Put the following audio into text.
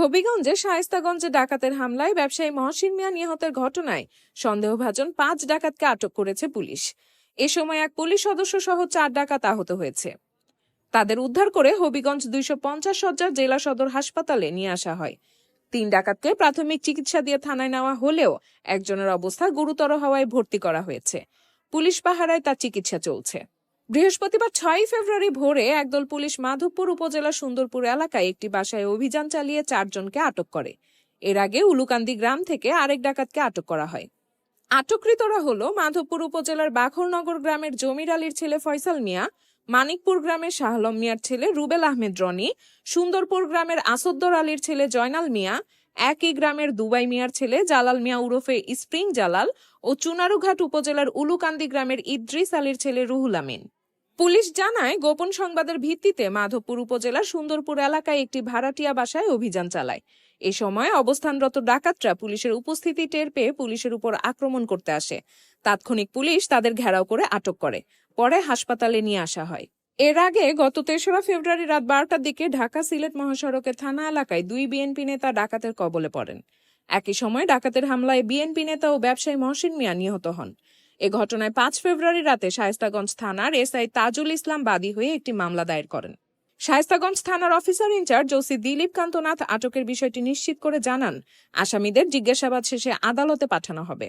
হবিগঞ্জে শায়েস্তাগঞ্জে ডাকাতের হামলায় ব্যবসায়ী মহসিন মিয়া নিহতের ঘটনায় সন্দেহভাজন পাঁচ ডাকাতকে আটক করেছে পুলিশ। এ সময় এক পুলিশ সদস্য সহ চার ডাকাত আহত হয়েছে। তাদের উদ্ধার করে হবিগঞ্জ দুইশো পঞ্চাশ সজ্জার জেলা সদর হাসপাতালে নিয়ে আসা হয়। তিন ডাকাতকে প্রাথমিক চিকিৎসা দিয়ে থানায় নেওয়া হলেও একজনের অবস্থা গুরুতর হওয়ায় ভর্তি করা হয়েছে। পুলিশ পাহারায় তার চিকিৎসা চলছে। বৃহস্পতিবার ছয়ই ফেব্রুয়ারি ভোরে একদল পুলিশ মাধবপুর উপজেলার সুন্দরপুর এলাকায় একটি বাসায় অভিযান চালিয়ে চারজনকে আটক করে। এর আগে উলুকান্দি গ্রাম থেকে আরেক ডাকাতকে আটক করা হয়। আটককৃতরা হল মাধবপুর উপজেলার বাখরনগর গ্রামের জমির আলীর ছেলে ফয়সাল মিয়া, মানিকপুর গ্রামের শাহলম মিয়ার ছেলে রুবেল আহমেদ রনি, সুন্দরপুর গ্রামের আসদ্দর আলীর ছেলে জয়নাল মিয়া, একই গ্রামের দুবাই মিয়ার ছেলে জালাল মিয়া উরফে স্প্রিং জালাল ও চুনারুঘাট উপজেলার উলুকান্দি গ্রামের ইদ্রিস আলীর ছেলে রুহুল আমিন। পুলিশ জানায়, গোপন সংবাদের ভিত্তিতে মাধবপুর উপজেলার সুন্দরপুর এলাকায় একটি ভাড়াটিয়া বাসায় অভিযান চালায়। এ সময় অবস্থানরত ডাকাতরা পুলিশের উপস্থিতি টের পেয়ে পুলিশের উপর আক্রমণ করতে আসে। তাৎক্ষণিক পুলিশ তাদের ঘেরাও করে আটক করে। পরে হাসপাতালে নিয়ে আসা হয়। এর আগে গত তেসরা ফেব্রুয়ারি রাত বারোটার দিকে ঢাকা সিলেট মহাসড়কের থানা এলাকায় দুই বিএনপি নেতা ডাকাতের কবলে পড়েন। একই সময় ডাকাতের হামলায় বিএনপি নেতা ও ব্যবসায়ী মহসিন মিয়া নিহত হন। এ ঘটনায় পাঁচ ফেব্রুয়ারি রাতে শায়েস্তাগঞ্জ থানার এসআই তাজুল ইসলাম বাদী হয়ে একটি মামলা দায়ের করেন। শায়েস্তাগঞ্জ থানার officer in charge OC Dilip Kantanath আটকের বিষয়টি নিশ্চিত করে জানান। আসামিদের জিজ্ঞাসাবাদ শেষে আদালতে পাঠানো হবে।